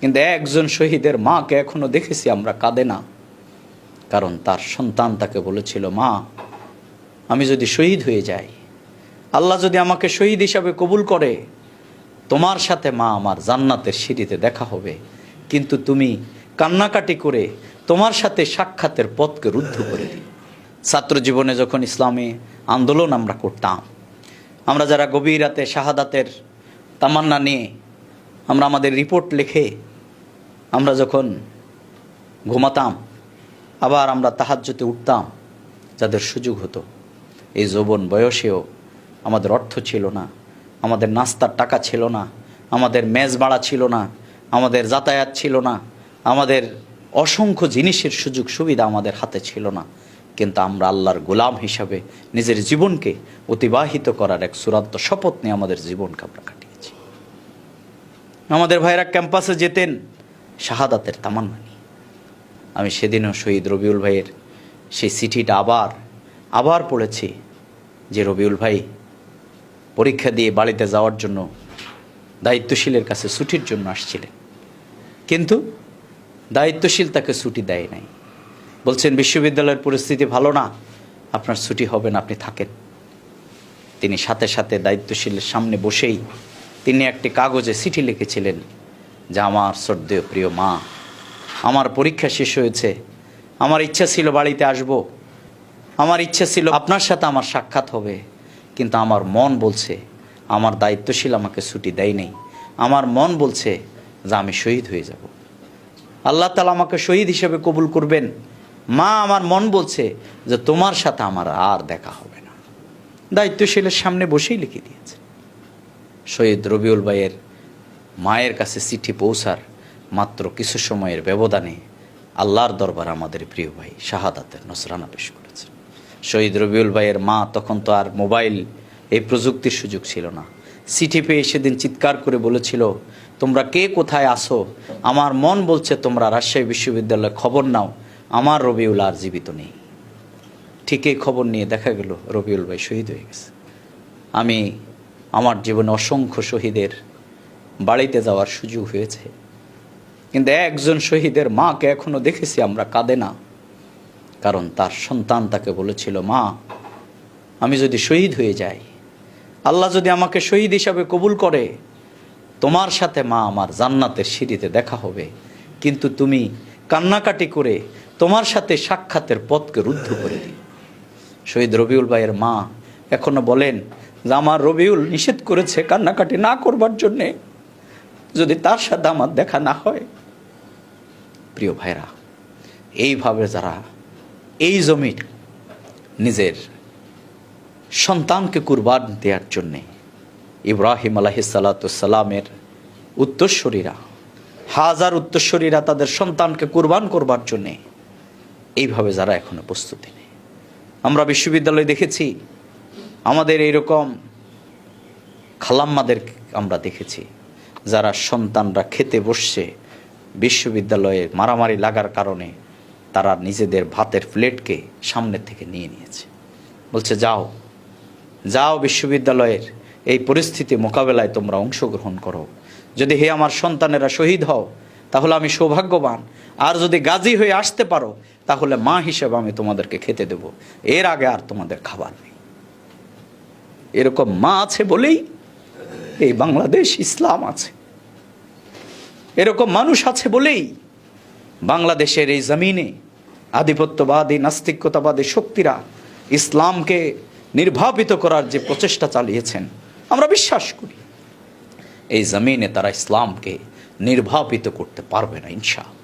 কিন্তু একজন শহীদের মাকে এখনও দেখেছি আমরা কাঁদে না। কারণ তার সন্তান তাকে বলেছিল, মা, আমি যদি শহীদ হয়ে যাই, আল্লাহ যদি আমাকে শহীদ হিসাবে কবুল করে, তোমার সাথে মা আমার জান্নাতের সিঁড়িতে দেখা হবে। কিন্তু তুমি কান্নাকাটি করে তোমার সাথে সাক্ষাতের পথকে রুদ্ধ করে দিই ছাত্র জীবনে যখন ইসলামী আন্দোলন আমরা করতাম, আমরা যারা গভীর রাতে শাহাদাতের তামান্না নিয়ে আমরা আমাদের রিপোর্ট লিখে আমরা যখন ঘুমাতাম, আবার আমরা তাহাজ্যতে উঠতাম, যাদের সুযোগ হতো। এই যৌবন বয়সেও আমাদের অর্থ ছিল না, আমাদের নাস্তার টাকা ছিল না, আমাদের মেজ বাড়া ছিল না, আমাদের যাতায়াত ছিল না, আমাদের অসংখ্য জিনিসের সুযোগ সুবিধা আমাদের হাতে ছিল না। কিন্তু আমরা আল্লাহর গোলাম হিসাবে নিজের জীবনকে অতিবাহিত করার এক চূড়ান্ত শপথ নিয়ে আমাদের জীবনকে আমরা কাটিয়েছি। আমাদের ভাইরা ক্যাম্পাসে যেতেন, শাহাদাতের তামান্না নিয়ে। আমি সেদিনও শহীদ রবিউল ভাইয়ের সেই চিঠিটা আবার আবার পড়েছি যে রবিউল ভাই পরীক্ষা দিয়ে বাড়িতে যাওয়ার জন্য দায়িত্বশীলের কাছে ছুটির জন্য আসছিলেন। কিন্তু দায়িত্বশীল তাকে ছুটি দেয় নাই। বলছেন, বিশ্ববিদ্যালয়ের পরিস্থিতি ভালো না, আপনার ছুটি হবে না, আপনি থাকেন। তিনি সাথে সাথে দায়িত্বশীলের সামনে বসেই তিনি একটি কাগজে চিঠি লিখেছিলেন, যে আমার শ্রদ্ধেয় প্রিয় মা, আমার পরীক্ষা শেষ হয়েছে, আমার ইচ্ছা ছিল বাড়িতে আসব, আমার ইচ্ছা ছিল আপনার সাথে আমার সাক্ষাৎ হবে, কিন্তু আমার মন বলছে, আমার দায়িত্বশীল আমাকে ছুটি দেয় নেই, আমার মন বলছে যে আমি শহীদ হয়ে যাব। আল্লাহ তালা আমাকে শহীদ হিসেবে কবুল করবেন। মা, আমার মন বলছে যে তোমার সাথে আমার আর দেখা হবে না। দায়িত্বশীলের সামনে বসেই লিখে দিয়েছে। শহীদ রবিউল ভাইয়ের মায়ের কাছে চিঠি পৌঁছার মাত্র কিছু সময়ের ব্যবধানে আল্লাহর দরবার আমাদের প্রিয় ভাই শাহাদাতের নসরানা পেশ করেছে শহীদ রবিউল ভাইয়ের মা তখন তো আর মোবাইল এই প্রযুক্তির সুযোগ ছিল না। চিঠি পেয়ে সেদিন চিৎকার করে বলেছিল, তোমরা কে কোথায় আসো আমার মন বলছে তোমরা রাজশাহী বিশ্ববিদ্যালয়ে খবর নাও, আমার রবিউল আর জীবিত নেই। ঠিক এই খবর নিয়ে দেখা গেল রবিউল ভাই শহীদ হয়ে গেছে। আমি আমার জীবনে অসংখ্য শহীদের বাড়িতে যাওয়ার সুযোগ হয়েছে। কিন্তু একজন শহীদের মাকে এখনও দেখেছি আমরা কাঁদে না। কারণ তার সন্তান তাকে বলেছিল, মা, আমি যদি শহীদ হয়ে যাই, আল্লাহ যদি আমাকে শহীদ হিসাবে কবুল করে, তোমার সাথে মা আমার জান্নাতের সিঁড়িতে দেখা হবে। কিন্তু তুমি কান্নাকাটি করে তোমার সাথে সাক্ষাতের পথকে রুদ্ধ করে দিই শহীদ রবিউল ভাইয়ের মা এখনও বলেন আমার রবিউল নিষেধ করেছে কান্নাকাটি না করবার জন্যে, যদি তার সাথে আমার দেখা না হয়। প্রিয় ভাইরা, এইভাবে যারা এই জমির নিজের সন্তানকে কুরবান দেওয়ার জন্যে ইব্রাহিম আলাহিসাল্লামের উত্তরস্বরীরা হাজার উত্তরস্বরীরা তাদের সন্তানকে কুরবান করবার জন্যে, এইভাবে যারা এখনও প্রস্তুতি নেই। আমরা বিশ্ববিদ্যালয়ে দেখেছি আমাদের এইরকম খালাম্মাদের আমরা দেখেছি, যারা সন্তানরা খেতে বসছে বিশ্ববিদ্যালয়ে মারামারি লাগার কারণে তারা নিজেদের ভাতের প্লেটকে সামনের থেকে নিয়ে নিয়েছে। বলছে, যাও যাও বিশ্ববিদ্যালয়ের এই পরিস্থিতি মোকাবেলায় তোমরা অংশগ্রহণ করো। যদি হে আমার সন্তানেরা শহীদ হও, তাহলে আমি সৌভাগ্যবান। আর যদি গাজী হয়ে আসতে পারো, তাহলে মা হিসেবে আমি তোমাদেরকে খেতে দেব। এর আগে আর তোমাদের খাবার নেই। এরকম মা আছে বলেই এই বাংলাদেশ ইসলাম আছে। এরকম মানুষ আছে বলেই বাংলাদেশের এই জমিনে আধিপত্যবাদী, নাস্তিকতাবাদী শক্তিরা ইসলামকে নির্ভাবিত করার যে প্রচেষ্টা চালিয়েছেন, আমরা বিশ্বাস করি, এই জমিনে তারা ইসলামকে নির্ভাবিত করতে পারবে না, ইনশাআল্লাহ।